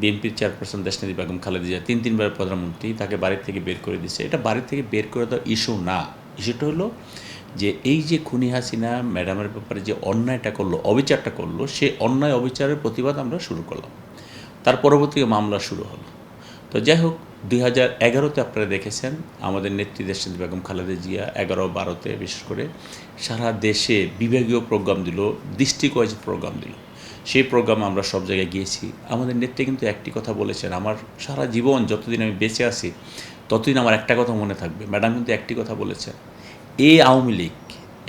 বিএনপির চেয়ারপারসন দেশনেত্রী বেগম খালেদা তিন তিনবার প্রধানমন্ত্রী, তাকে বাড়ির থেকে বের করে দিচ্ছে এটা বাড়ির থেকে বের করে দেওয়া ইস্যু না। ইস্যুটা হলো যে এই যে খুনি হাসিনা, ম্যাডামের ব্যাপারে যে অন্যায়টা করল, অবিচারটা করল সে অন্যায় অবিচারের প্রতিবাদ আমরা শুরু করলাম। তার পরবর্তী মামলা শুরু হলো। তো যাই হোক, দুই হাজার এগারোতে আপনারা দেখেছেন, আমাদের নেত্রী দেশনেত্রী বেগম খালেদা জিয়া এগারো বারোতে বিশেষ করে সারা দেশে বিভাগীয় প্রোগ্রাম দিল ডিস্ট্রিক্ট প্রোগ্রাম দিল। সেই প্রোগ্রামে আমরা সব জায়গায় গিয়েছি। আমাদের নেত্রী কিন্তু একটি কথা বলেছেন, আমার সারা জীবন যতদিন আমি বেঁচে আছি, ততদিন আমার একটা কথা মনে থাকবে। ম্যাডাম কিন্তু একটি কথা বলেছেন এই আওয়ামী লীগ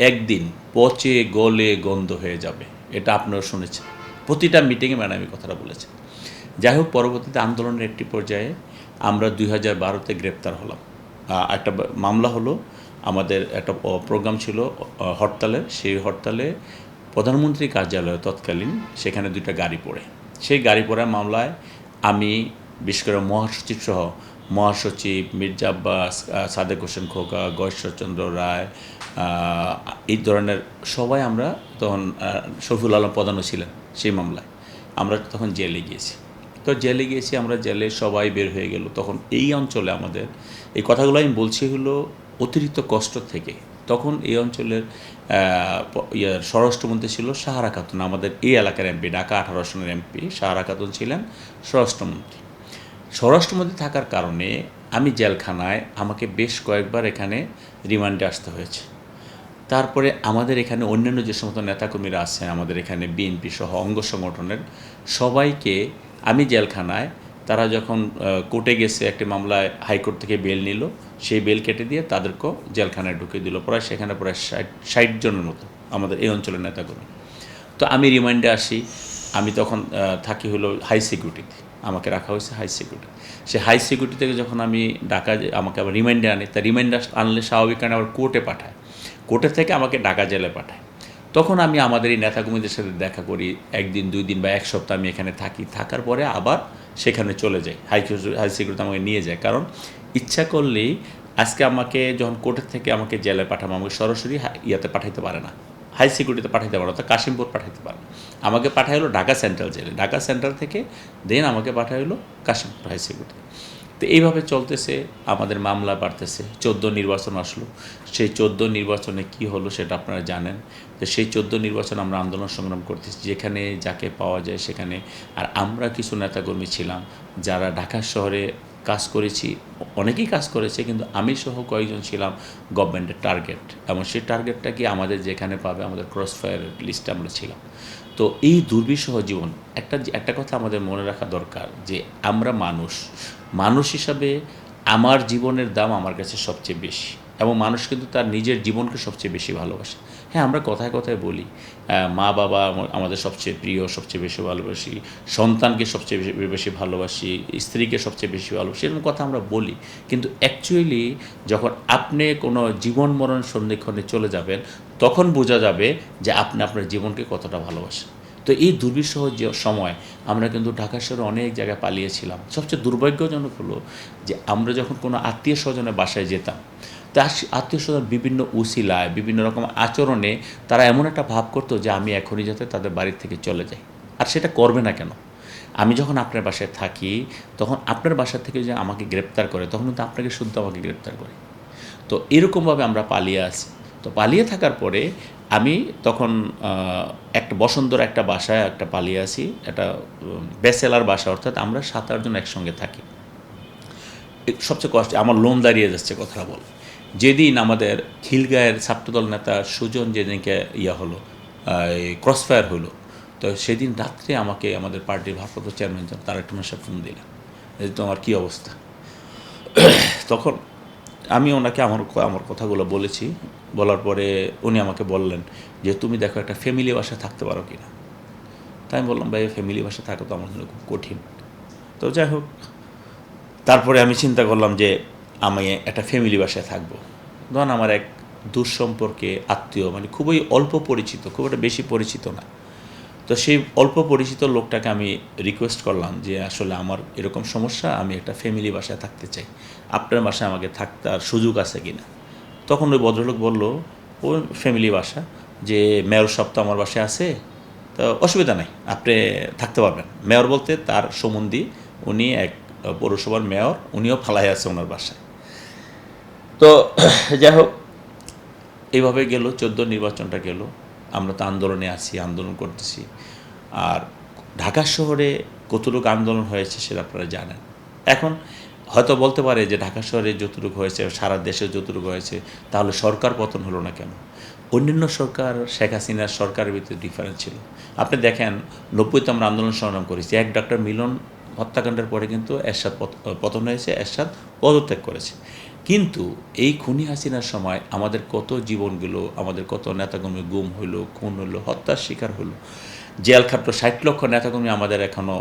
একদিন পচে গলে গন্ধ হয়ে যাবে। এটা আপনারা শুনেছেন। প্রতিটা মিটিংয়ে ম্যাডাম এই কথাটা বলেছেন। যাই হোক, পরবর্তীতে আন্দোলনের একটি পর্যায়ে আমরা দুই হাজার বারোতে গ্রেপ্তার হলাম। একটা মামলা হলো, আমাদের একটা প্রোগ্রাম ছিল হরতালের। সেই হরতালে প্রধানমন্ত্রী কার্যালয়ে তৎকালীন, সেখানে দুইটা গাড়ি পড়ে। সেই গাড়ি পড়ার মামলায় আমি বিশেষ করে মহাসচিব সহ মহাসচিব মির্জা আব্বাস সাদেক হোসেন খোকা, গয়েশ্বরচন্দ্র রায় এই ধরনের সবাই আমরা তখন শফিউল আলম প্রধানও ছিলেন সেই মামলায়। আমরা তখন জেলে গিয়েছি। তো জেলে গিয়েছি, আমরা জেলে সবাই বের হয়ে গেল। তখন এই অঞ্চলে আমাদের, এই কথাগুলো আমি বলছি হলো অতিরিক্ত কষ্ট থেকে। তখন এই অঞ্চলের স্বরাষ্ট্রমন্ত্রী ছিল সাহারা খাতুন। আমাদের এই এলাকার এমপি, ঢাকা আঠারো সনের এমপি সাহারা খাতুন ছিলেন স্বরাষ্ট্রমন্ত্রী। স্বরাষ্ট্রমন্ত্রী থাকার কারণে আমি জেলখানায় আমাকে বেশ কয়েকবার এখানে রিমান্ডে আসতে হয়েছে। তারপরে আমাদের এখানে অন্যান্য যে সমস্ত নেতাকর্মীরা আছেন, আমাদের এখানে বিএনপি সহ অঙ্গ সংগঠনের সবাইকে আমি জেলখানায় তারা যখন কোর্টে গেছে একটি মামলায় হাইকোর্ট থেকে বেল নিল, সেই বেল কেটে দিয়ে তাদেরকেও জেলখানায় ঢুকে দিল, প্রায় সেখানে প্রায় ষাট ষাট জনের মতো আমাদের এই অঞ্চলের নেতাকর্মী। তো আমি রিমাইন্ডে আসি, আমি তখন থাকি হলো হাই সিকিউরিটিতে, আমাকে রাখা হয়েছে হাই সিকিউরিটি। সে হাই সিকিউরিটি থেকে যখন আমি যে- আমাকে আবার রিমাইন্ডে আনি, তা রিমাইন্ডার আনলে স্বাভাবিক কারণে আবার কোর্টে পাঠায়। কোর্টে থেকে আমাকে ঢাকা জেলে পাঠায়। তখন আমি আমাদের এই নেতাকর্মীদের সাথে দেখা করি, একদিন, দুই দিন বা এক সপ্তাহ আমি এখানে থাকি। থাকার পরে আবার সেখানে চলে যায়। হাই হাই সিকিউরিটি আমাকে নিয়ে যায়। কারণ ইচ্ছা করলেই আজকে আমাকে যখন কোর্টের থেকে আমাকে জেলে পাঠাবো, আমাকে সরাসরি ইয়াতে পাঠাইতে পারে না। হাই সিকিউরিটিতে পাঠাইতে পারে অর্থাৎ কাশিমপুর পাঠাইতে পারে আমাকে পাঠাইলো ঢাকা সেন্ট্রাল জেলে। ঢাকা সেন্ট্রাল থেকে দেন আমাকে পাঠাইলো কাশিমপুর হাই সিকিউরিটি তো এইভাবে চলতেছে, আমাদের মামলা বাড়তেছে। চোদ্দ নির্বাচন আসলো। সেই চোদ্দ নির্বাচনে কি হলো সেটা আপনারা জানেন। তো সেই চোদ্দ নির্বাচন আমরা আন্দোলন সংগ্রাম করতেছি। যেখানে যাকে পাওয়া যায় সেখানে। আর আমরা কিছু নেতাকর্মী ছিলাম, যারা ঢাকা শহরে কাজ করেছি, অনেকেই কাজ করেছে, কিন্তু আমি সহ কয়েকজন ছিলাম গভর্নমেন্টের টার্গেট এবং সেই টার্গেটটা কি আমাদের যেখানে পাবে, আমাদের ক্রস ফায়ারের লিস্টে আমরা ছিলাম। তো এই দুর্বিষহ জীবন, একটা একটা কথা আমাদের মনে রাখা দরকার যে আমরা মানুষ। মানুষ হিসাবে আমার জীবনের দাম আমার কাছে সবচেয়ে বেশি। এবং মানুষ কিন্তু তার নিজের জীবনকে সবচেয়ে বেশি ভালোবাসে। হ্যাঁ আমরা কথায় কথায় বলি মা বাবা আমাদের সবচেয়ে প্রিয়, সবচেয়ে বেশি ভালোবাসি, সন্তানকে সবচেয়ে বেশি বেশি ভালোবাসি, স্ত্রীকে সবচেয়ে বেশি ভালোবাসি, এরকম কথা আমরা বলি। কিন্তু অ্যাকচুয়ালি যখন আপনি কোনো জীবন মরণ সন্ধিক্ষণে চলে যাবেন, তখন বোঝা যাবে যে আপনি আপনার জীবনকে কতটা ভালোবাসেন। তো এই দুর্বিষহ যে সময় আমরা কিন্তু ঢাকা শহরে অনেক জায়গায় পালিয়েছিলাম। সবচেয়ে দুর্ভাগ্যজনক হলো যে আমরা যখন কোনো আত্মীয় স্বজনের বাসায় যেতাম তার আত্মীয় স্বজন বিভিন্ন উসিলায়, বিভিন্ন রকম আচরণে তারা এমন একটা ভাব করতো যে আমি এখনই যাতে তাদের বাড়ির থেকে চলে যাই। আর সেটা করবে না কেন? আমি যখন আপনার বাসায় থাকি, তখন আপনার বাসা থেকে যে আমাকে গ্রেপ্তার করে, তখন কিন্তু আপনাকে শুদ্ধ আমাকে গ্রেপ্তার করে। তো এরকমভাবে আমরা পালিয়ে আসি তো পালিয়ে থাকার পরে আমি তখন একটা বসন্তর একটা বাসায় একটা পালিয়ে আসি, একটা বেসেলার বাসা, অর্থাৎ আমরা সাত আটজন একসঙ্গে থাকি। সবচেয়ে কষ্ট, আমার লোম দাঁড়িয়ে যাচ্ছে কথাটা বল। যেদিন আমাদের খিলগায়ের ছাত্রদল নেতা সুজন যেদিনকে ইয়া হলো ক্রসফায়ার হলো, তো সেদিন রাত্রে আমাকে আমাদের পার্টির ভারপ্রাপ্ত চেয়ারম্যান তার একটা সাহেব ফোন দিলেন যে, তোমার কী অবস্থা? তখন আমি ওনাকে আমার আমার কথাগুলো বলেছি, বলার পরে উনি আমাকে বললেন যে, তুমি দেখো একটা ফ্যামিলি বাসায় থাকতে পারো কি না তাই আমি বললাম, ভাই ফ্যামিলি বাসায় থাকা তো আমার জন্য খুব কঠিন। তো যাই হোক, তারপরে আমি চিন্তা করলাম যে আমি একটা ফ্যামিলি বাসায় থাকব। ধরুন আমার এক দুঃসম্পর্কে আত্মীয় মানে খুবই অল্প পরিচিত, খুব একটা বেশি পরিচিত না। তো সেই অল্প পরিচিত লোকটাকে আমি রিকোয়েস্ট করলাম যে, আসলে আমার এরকম সমস্যা, আমি একটা ফ্যামিলি বাসায় থাকতে চাই। আপনার বাসায় আমাকে থাকার সুযোগ আছে কি না তখন ওই ভদ্রলোক বলল, ও ফ্যামিলি বাসা, যে মেয়র সপ্তাহ আমার বাসায় আছে, তো অসুবিধা নাই, আপনি থাকতে পারবেন। মেয়র বলতে তার সম্বন্ধী উনি এক পৌরসভার মেয়র উনিও ফালাই আছে ওনার বাসায়। তো, যাই হোক, এইভাবে গেল, চোদ্দ নির্বাচনটা গেল। আমরা তো আন্দোলনে আছি, আন্দোলন করতেছি। আর ঢাকা শহরে কতটুকু আন্দোলন হয়েছে সেটা আপনারা জানেন। এখন হয়তো বলতে পারে যে ঢাকা শহরে যতটুকু হয়েছে, সারা দেশে যতটুকু হয়েছে, তাহলে সরকার পতন হলো না কেন? অন্যান্য সরকার, শেখ হাসিনার সরকারের ভিতরে ডিফারেন্স ছিল। আপনি দেখেন, নব্বইতে আমরা আন্দোলন সংগ্রাম করেছি। এক ডক্টর মিলন হত্যাকাণ্ডের পরে কিন্তু এরশাদ পত- পতন হয়েছে, এরশাদ পদত্যাগ করেছে। কিন্তু এই খুনি হাসিনার সময় আমাদের কত জীবনগুলো আমাদের কত নেতাকর্মী গুম হইল, খুন হইল, হত্যার শিকার হলো জেল খাটলো ষাট লক্ষ নেতাকর্মী আমাদের এখনও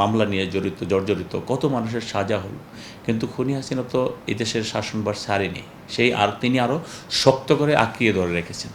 মামলা নিয়ে জড়িত, জর্জরিত, কত মানুষের সাজা হলো। কিন্তু খুনি হাসিনা তো এদেশের শাসনবার সারেনি সেই আর তিনি আরও শক্ত করে আঁকিয়ে ধরে রেখেছেন।